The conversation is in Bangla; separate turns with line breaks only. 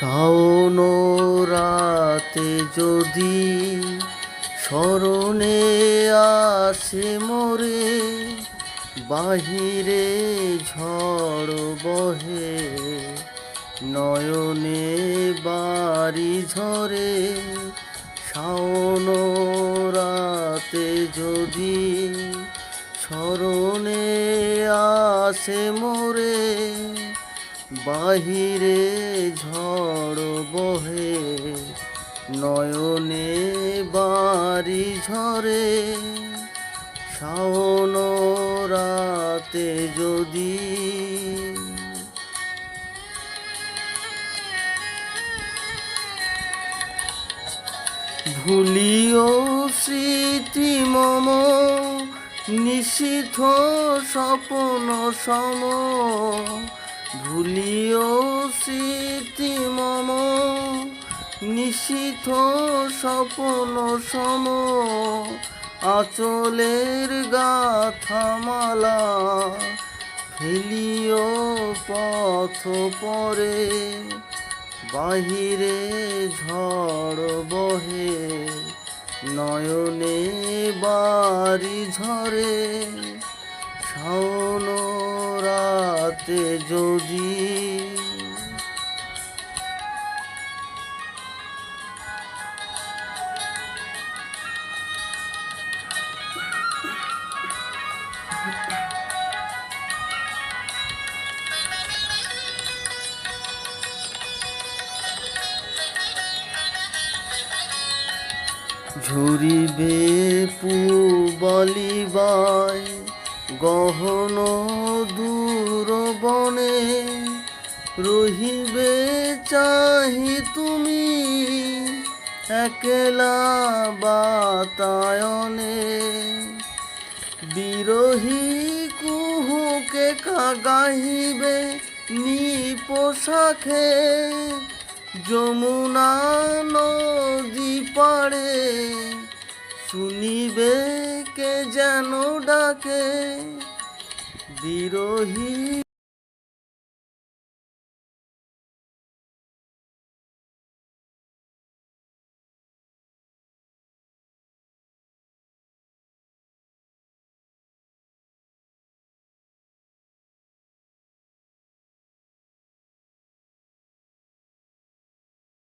শাওন রাতে যদি স্মরণে আসে মোরে, বাহিরে ঝড় বহে, নয়নে বাড়ি ঝরে, শাওন রাতে যদি স্মরণে আসে মোরে বাহিরে ঝড় বহে, নয়নে বাড়ি ঝরে। শাওন রাতে যদি ভুলিও স্মৃতি মম নিশিথ স্বপন সম ভুলিও স্মৃতি মম নিশিথ স্বপন সম। আচলের গাথামালা ফেলিও পথ পরে, বাহিরে ঝড় বহে, নয়নে বাড়ি ঝরে। শাওন রাতে যদি ঝুরিবে পুবলিবাই গহন দূর বনে রহিবে চাহি তুমি একলা বাতায়নে। বিরহী কুহুকে গাহিবে নি পোশাখে যমুনা নদী পাড়ে শুনিবে কে যেন ডাকে বিরহী